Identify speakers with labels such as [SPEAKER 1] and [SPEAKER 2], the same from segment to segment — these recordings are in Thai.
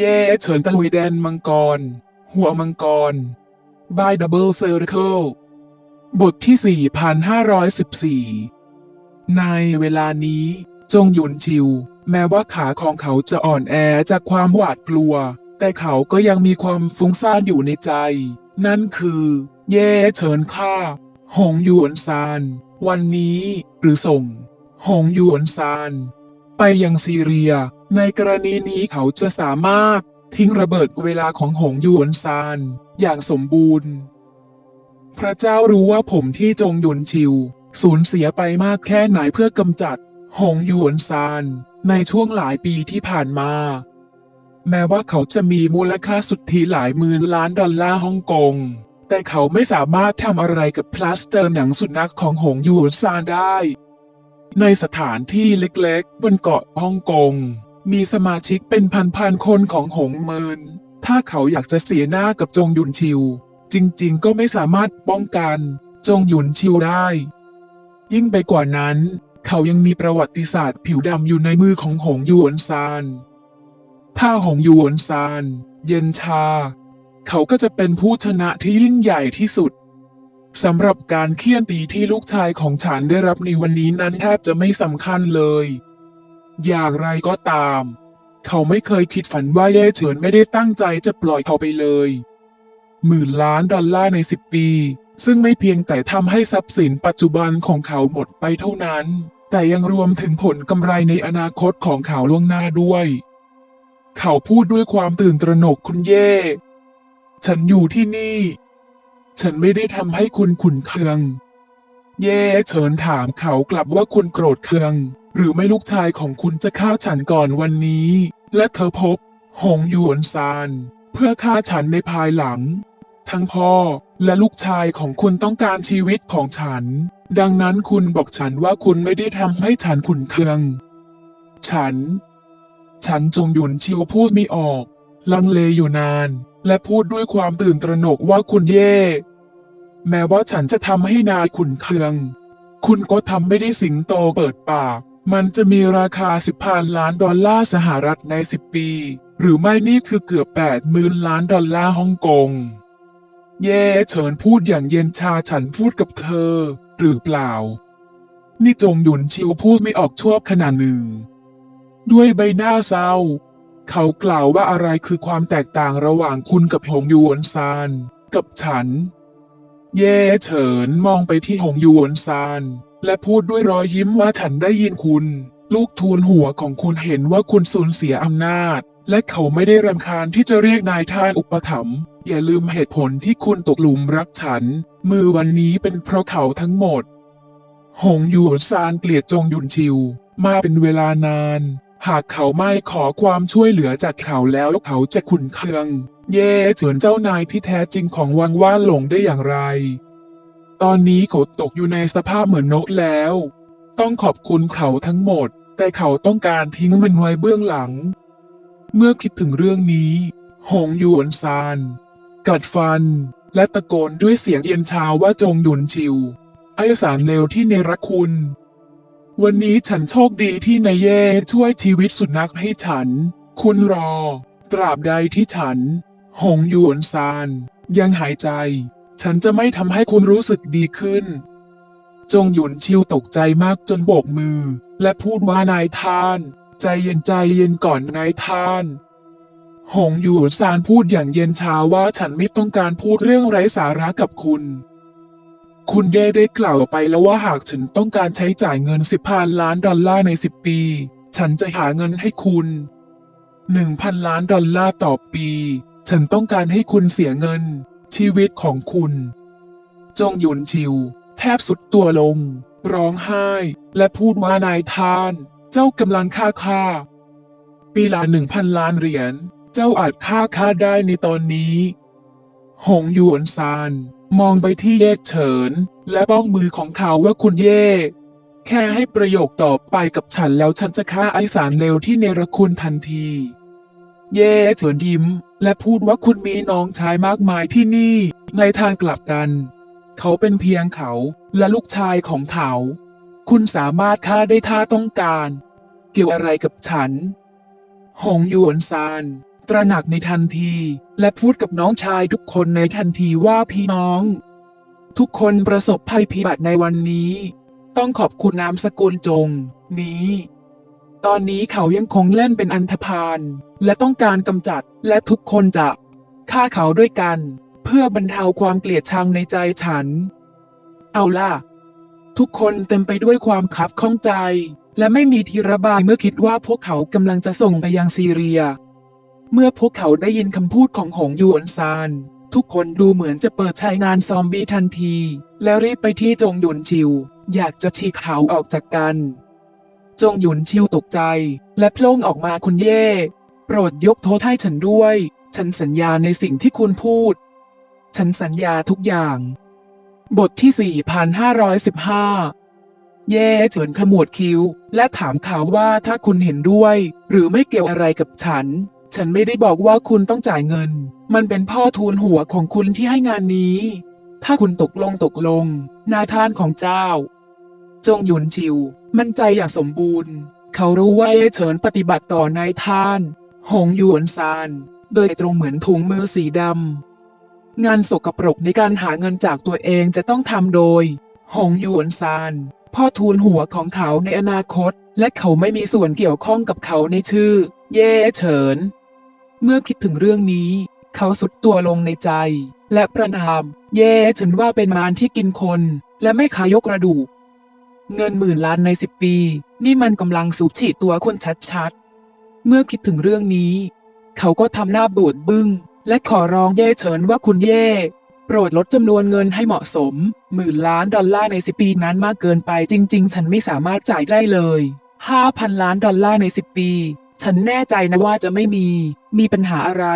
[SPEAKER 1] เย่เฉินตะลุยแดนมังกร หัวมังกร บายดับเบิลเซอร์เคิลบทที่ 4,514 ในเวลานี้ จงหยุนชิว แม้ว่าขาของเขาจะอ่อนแอจากความหวาดกลัว แต่เขาก็ยังมีความฟุ้งซ่านอยู่ในใจ นั่นคือ เย่เฉินค่าหงหยวนซาน วันนี้ หรือส่ง หงหยวนซาน ไปยังซีเรีย ในกรณีนี้เขาจะสามารถทิ้งระเบิดเวลาของหงหยวนซานอย่างสมบูรณ์ พระเจ้ารู้ว่าผมที่จงหยุนชิว สูญเสียไปมากแค่ไหนเพื่อกำจัด หงหยวนซานในช่วงหลายปีที่ผ่านมา แม้ว่าเขาจะมีมูลค่าสุทธิหลายหมื่นล้านดอลลาร์ฮ่องกง แต่เขาไม่สามารถทำอะไรกับพลาสเตอร์หนังสุนัขของหงหยวนซานได้ ในสถานที่เล็กๆ บนเกาะฮ่องกง มีสมาชิกเป็นพันๆคนของหงเมิน ถ้าเขาอยากจะเสียหน้ากับจงหยุนชิว จริงๆ ก็ไม่สามารถป้องกัน จงหยุนชิวได้ ยิ่งไปกว่านั้น เขายังมีประวัติศาสตร์ผิวดำอยู่ในมือของหงหยวนซาน ถ้าหงหยวนซาน เย็นชา เขาก็จะเป็นผู้ชนะที่ยิ่งใหญ่ที่สุดสำหรับการเคี่ยนตีที่ลูกชายของฉันได้รับในวันนี้นั้นแทบจะไม่สำคัญเลย อย่างไรก็ตาม เขาไม่เคยคิดฝันว่าเย่เฉินไม่ได้ตั้งใจจะปล่อยเขาไปเลย หมื่นล้านดอลลาร์ในสิบปี ซึ่งไม่เพียงแต่ทำให้ทรัพย์สินปัจจุบันของเขาหมดไปเท่านั้น แต่ยังรวมถึงผลกำไรในอนาคตของเขาล่วงหน้าด้วย เขาพูดด้วยความตื่นตระหนกคุณเย่ ฉันอยู่ที่นี่ ฉันไม่ได้ทำให้คุณขุนเคือง เย่เฉินถามเขากลับว่าคุณโกรธเคือง หรือไม่ลูกชายของคุณจะฆ่าฉันก่อนวันนี้ และเธอพบ หงหยวนซาน เพื่อฆ่าฉันในภายหลัง ทั้งพ่อและลูกชายของคุณต้องการชีวิตของฉัน ดังนั้นคุณบอกฉันว่าคุณไม่ได้ทำให้ฉันขุนเคือง ฉัน ฉันจงหยุนชิวพูดไม่ออก ลังเลอยู่นาน และพูดด้วยความตื่นตระหนกว่าคุณเย่ แม้ว่าฉันจะทำให้นายขุนเคือง คุณก็ทำไม่ได้สิงโตเปิดปาก มันจะมีราคาสิบพันล้านดอลลาร์สหรัฐในสิบปี หรือไม่นี่คือเกือบแปดหมื่นล้านดอลลาร์ฮ่องกง เย่เฉินพูดอย่างเย็นชาฉันพูดกับเธอ หรือเปล่า นี่จงหยุนชิวพูดไม่ออกชั่วขณะหนึ่ง ด้วยใบหน้าเศร้า เขากล่าวว่าอะไรคือความแตกต่างระหว่างคุณกับหงหยวนซาน กับฉัน เย่เฉินมองไปที่หงหยวนซาน และพูดด้วยรอยยิ้มว่าฉันได้ยินคุณ ลูกทูลหัวของคุณเห็นว่าคุณสูญเสียอำนาจ และเขาไม่ได้รำคาญที่จะเรียกนายท่านอุปถัมภ์อย่าลืมเหตุผลที่คุณตกหลุมรักฉัน มือวันนี้เป็นเพราะเขาทั้งหมด หงหยวนซานเกลียดจงยุนชิว มาเป็นเวลานาน หากเขาไม่ขอความช่วยเหลือจากเขาแล้วเขาจะขุนเคือง เย่เฉินเจ้านายที่แท้จริงของวังว่านหลงได้อย่างไร ตอนนี้เขาตกอยู่ในสภาพเหมือนนกแล้ว ต้องขอบคุณเขาทั้งหมด แต่เขาต้องการทิ้งมันไว้เบื้องหลัง เมื่อคิดถึงเรื่องนี้ หงหยวนซาน กัดฟัน และตะโกนด้วยเสียงเย็นชาว่าจงหยุนชิว ไอสารเลวที่เนรคุณ วันนี้ฉันโชคดีที่นายเย่ช่วยชีวิตสุนัขให้ฉัน คุณรอ ตราบใดที่ฉัน หงหยวนซาน ยังหายใจ ฉันจะไม่ทำให้คุณรู้สึกดีขึ้น จงหยุนชิวตกใจมากจนโบกมือ และพูดว่านายท่าน ใจเย็นใจเย็นก่อนนายท่าน หงหยวนซานพูดอย่างเย็นชาว่าฉันไม่ต้องการพูดเรื่องไร้สาระกับคุณ คุณเย่ได้กล่าวไปแล้วว่าหากฉันต้องการใช้จ่ายเงินสิบพันล้านดอลลาร์ในสิบปี ฉันจะหาเงินให้คุณหนึ่งพันล้านดอลลาร์ต่อปี ฉันต้องการให้คุณเสียเงิน ชีวิตของคุณ จงหยุนชิว แทบสุดตัวลง ร้องไห้ และพูดว่านายท่าน เจ้ากำลังฆ่าข้าปีละหนึ่งพันล้านเหรียญ เจ้าอาจฆ่าข้าได้ในตอนนี้ หงหยวนซาน มองไปที่เย่เฉิน และบ้องมือของเขาว่าคุณเย่แค่ให้ประโยคต่อไปกับฉันแล้วฉันจะฆ่าไอสารเลวที่เนรคุณทันที เย่เฉินยิ้ม และพูดว่าคุณมีน้องชายมากมายที่นี่ ในทางกลับกัน เขาเป็นเพียงเขาและลูกชายของเขา คุณสามารถฆ่าได้ถ้าต้องการ เกี่ยวอะไรกับฉัน หงหยวนซาน ตระหนักในทันที และพูดกับน้องชายทุกคนในทันทีว่าพี่น้อง ทุกคนประสบภัยพิบัติในวันนี้ ต้องขอบคุณนามสกุลจง นี้ ตอนนี้เขายังคงเล่นเป็นอันธพาลและต้องการกำจัดและทุกคนจะฆ่าเขาด้วยกัน เพื่อบรรเทาความเกลียดชังในใจฉัน เอาล่ะ ทุกคนเต็มไปด้วยความคับข้องใจ และไม่มีทีระบายเมื่อคิดว่าพวกเขากำลังจะส่งไปยังซีเรีย เมื่อพวกเขาได้ยินคำพูดของหงหยวนซานทุกคนดูเหมือนจะเปิดใช้งานซอมบี้ทันที แล้วรีบไปที่จงหยุนชิว อยากจะฉีกเขาออกจากกัน จงหยุนชิวตกใจ และโพล่งออกมาคุณเย่ โปรดยกโทษให้ฉันด้วย ฉันสัญญาในสิ่งที่คุณพูด ฉันสัญญาทุกอย่าง บทที่ 4,515 เย่เฉินขมวดคิ้ว และถามเขาวว่าถ้าคุณเห็นด้วย หรือไม่เกี่ยวอะไรกับฉัน ฉันไม่ได้บอกว่าคุณต้องจ่ายเงิน มันเป็นพ่อทูลหัวของคุณที่ให้งานนี้ ถ้าคุณตกลงตกลง นาทานของเจ้า จงหยุนชิว มั่นใจอย่างสมบูรณ์ เขารู้ว่าเย่เฉินปฏิบัติต่อนายท่าน หงหยวนซาน โดยตรงเหมือนถุงมือสีดำ งานสกปรกในการหาเงินจากตัวเองจะต้องทำโดย หงหยวนซาน พ่อทูลหัวของเขาในอนาคต และเขาไม่มีส่วนเกี่ยวข้องกับเขาในชื่อ เย่เฉิน เมื่อคิดถึงเรื่องนี้ เขาสุดตัวลงในใจ และประนาม เย่เฉินว่าเป็นมารที่กินคน และไม่ขายกกระดูก เงินหมื่นล้านในสิบปี นี่มันกำลังสูบฉีดตัวคนชัดๆ เมื่อคิดถึงเรื่องนี้ เขาก็ทำหน้าบูดบึง้ง และขอร้องเย่เฉินว่าคุณเย่โปรดลดจำนวนเงินให้เหมาะสม หมื่นล้านดอลลาร์ในสิปีนั้นมากเกินไปจริง ๆ ฉันไม่สามารถจ่ายได้เลยห้าพันล้านดอลลาร์ในสิปี ฉันแน่ใจนะว่าจะไม่มี มีปัญหาอะไร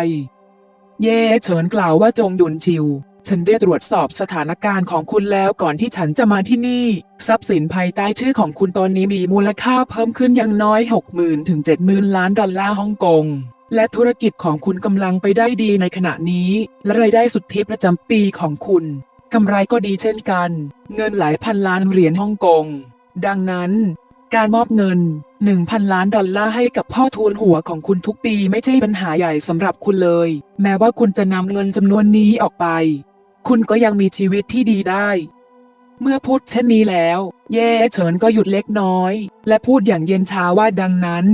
[SPEAKER 1] เย่เฉินกล่าวว่าจงหยุนชิว ฉันได้ตรวจสอบสถานการณ์ของคุณแล้วก่อนที่ฉันจะมาที่นี่ ทรัพย์สินภายใต้ชื่อของคุณตอนนี้มีมูลค่าเพิ่มขึ้นอย่างน้อย 60,000ถึง70,000 ล้านดอลลาร์ฮ่องกง และธุรกิจของคุณกำลังไปได้ดีในขณะนี้ และรายได้สุทธิประจำปีของคุณกำไรก็ดีเช่นกัน เงินหลายพันล้านเหรียญฮ่องกง ดังนั้น การมอบเงิน 1,000 ล้านดอลลาร์ให้กับพ่อทูลหัวของคุณทุกปีไม่ใช่ปัญหาใหญ่สำหรับคุณเลย แม้ว่าคุณจะนำเงินจำนวนนี้ออกไป คุณก็ยังมีชีวิตที่ดีได้ เมื่อพูดเช่นนี้แล้ว เย่เฉินก็หยุดเล็กน้อย และพูดอย่างเย็นชาว่าดังนั้น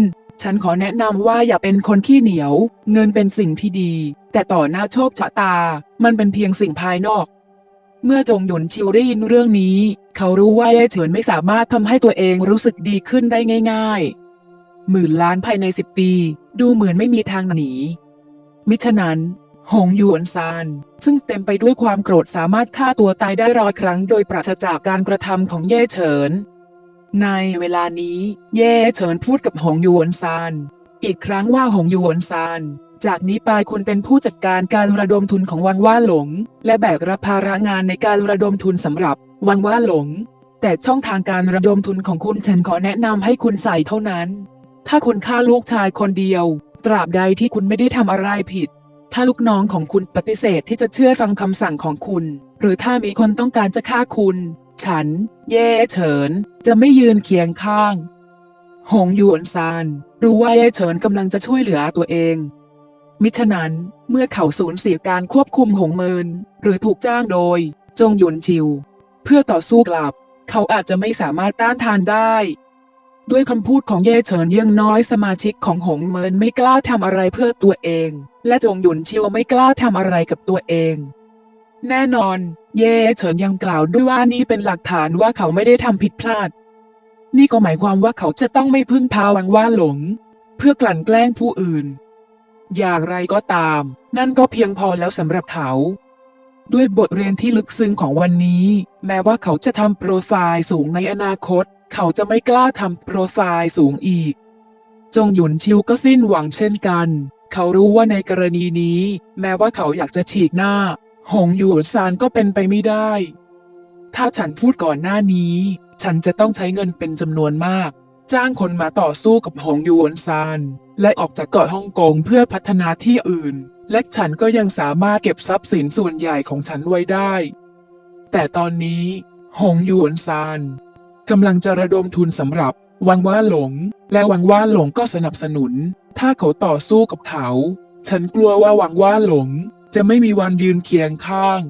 [SPEAKER 1] ฉันขอแนะนำว่าอย่าเป็นคนขี้เหนียว เงินเป็นสิ่งที่ดี แต่ต่อหน้าโชคชะตา มันเป็นเพียงสิ่งภายนอกเมื่อจงหยุนชิวได้ยินเรื่องนี้ เขารู้ว่าเย่เฉินไม่สามารถทำให้ตัวเองรู้สึกดีขึ้นได้ง่าย ๆ หมื่นล้านภายในสิบปี ดูเหมือนไม่มีทางหนี มิฉะนั้น หงหยวนซาน ซึ่งเต็มไปด้วยความโกรธสามารถฆ่าตัวตายได้ร้อยครั้งโดยปราศจากการกระทำของเย่เฉิน ในเวลานี้ เย่เฉินพูดกับหงหยวนซาน อีกครั้งว่าหงหยวนซาน จากนี้ไปคุณเป็นผู้จัดการการระดมทุนของวังว่าหลง และแบกรับภาระงานในการระดมทุนสำหรับวังว่าหลง แต่ช่องทางการระดมทุนของคุณฉันขอแนะนำให้คุณใส่เท่านั้น ถ้าคุณฆ่าลูกชายคนเดียว ตราบใดที่คุณไม่ได้ทำอะไรผิด ถ้าลูกน้องของคุณปฏิเสธที่จะเชื่อฟังคำสั่งของคุณ หรือถ้ามีคนต้องการจะฆ่าคุณ ฉัน เย่เฉิน จะไม่ยืนเคียงข้าง หงหยวนซานรู้ว่าเย่เฉินกำลังจะช่วยเหลือตัวเอง มิฉะนั้นเมื่อเขาสูญเสียการควบคุมหงเมิน หรือถูกจ้างโดย จงหยุนชิว เพื่อต่อสู้กลับ เขาอาจจะไม่สามารถต้านทานได้ ด้วยคำพูดของเย่เฉินเยังน้อยสมาชิกของหงเมินไม่กล้าทำอะไรเพื่อตัวเอง และจงหยุนชิวไม่กล้าทำอะไรกับตัวเอง แน่นอน เย่เฉินยังกล่าวด้วยว่านี่เป็นหลักฐานว่าเขาไม่ได้ทำผิดพลาด นี่ก็หมายความว่าเขาจะต้องไม่พึ่งพาวังว่าหลง เพื่อกลั่นแกล้งผู้อื่น อย่างไรก็ตาม นั่นก็เพียงพอแล้วสำหรับเขาด้วยบทเรียนที่ลึกซึ้งของวันนี้ แม้ว่าเขาจะทำโปรไฟล์สูงในอนาคต เขาจะไม่กล้าทำโปรไฟล์สูงอีก จงหยุนชิวก็สิ้นหวังเช่นกัน เขารู้ว่าในกรณีนี้ แม้ว่าเขาอยากจะฉีกหน้า หงหยวนซานก็เป็นไปไม่ได้ ถ้าฉันพูดก่อนหน้านี้ ฉันจะต้องใช้เงินเป็นจำนวนมาก จ้างคนมาต่อสู้กับหงหยวนซานและออกจากเกาะฮ่องกงเพื่อพัฒนาที่อื่น และฉันก็ยังสามารถเก็บทรัพย์สินส่วนใหญ่ของฉันไว้ได้ แต่ตอนนี้ หงหยวนซาน กำลังจะระดมทุนสำหรับ วังว่าหลง และวังว่าหลงก็สนับสนุน ถ้าเขาต่อสู้กับเขา ฉันกลัวว่าหวังว่าหลง จะไม่มีวันยืนเคียงข้าง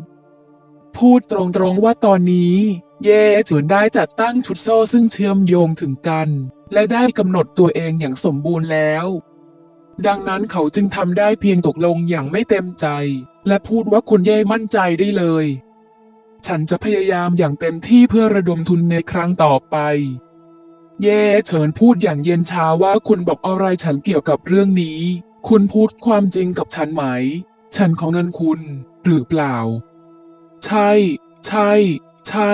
[SPEAKER 1] พูดตรงๆว่าตอนนี้ เย่เฉินได้จัดตั้งชุดโซ่ซึ่งเชื่อมโยงถึงกัน และได้กำหนดตัวเองอย่างสมบูรณ์แล้วดังนั้นเขาจึงทำได้เพียงตกลงอย่างไม่เต็มใจ และพูดว่าคุณเย่มั่นใจได้เลย ฉันจะพยายามอย่างเต็มที่เพื่อระดมทุนในครั้งต่อไป เย่เฉินพูดอย่างเย็นชาว่าคุณบอกอะไรฉันเกี่ยวกับเรื่องนี้ คุณพูดความจริงกับฉันไหม ฉันขอเงินคุณ หรือเปล่า ใช่ ใช่ ใช่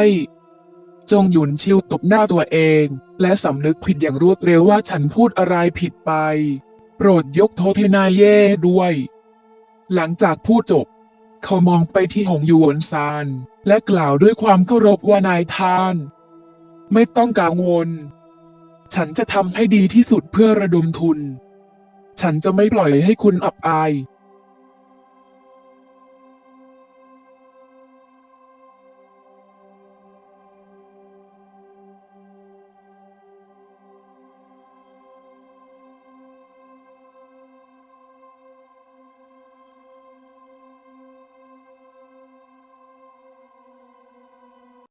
[SPEAKER 1] จงหยุนชิวตบหน้าตัวเอง และสำนึกผิดอย่างรวดเร็วว่าฉันพูดอะไรผิดไป โปรดยกโทษให้นายเย่ด้วย หลังจากพูดจบ เขามองไปที่หงหยวนซาน และกล่าวด้วยความเคารพว่านายท่าน ไม่ต้องกังวล ฉันจะทำให้ดีที่สุดเพื่อระดมทุน ฉันจะไม่ปล่อยให้คุณอับอาย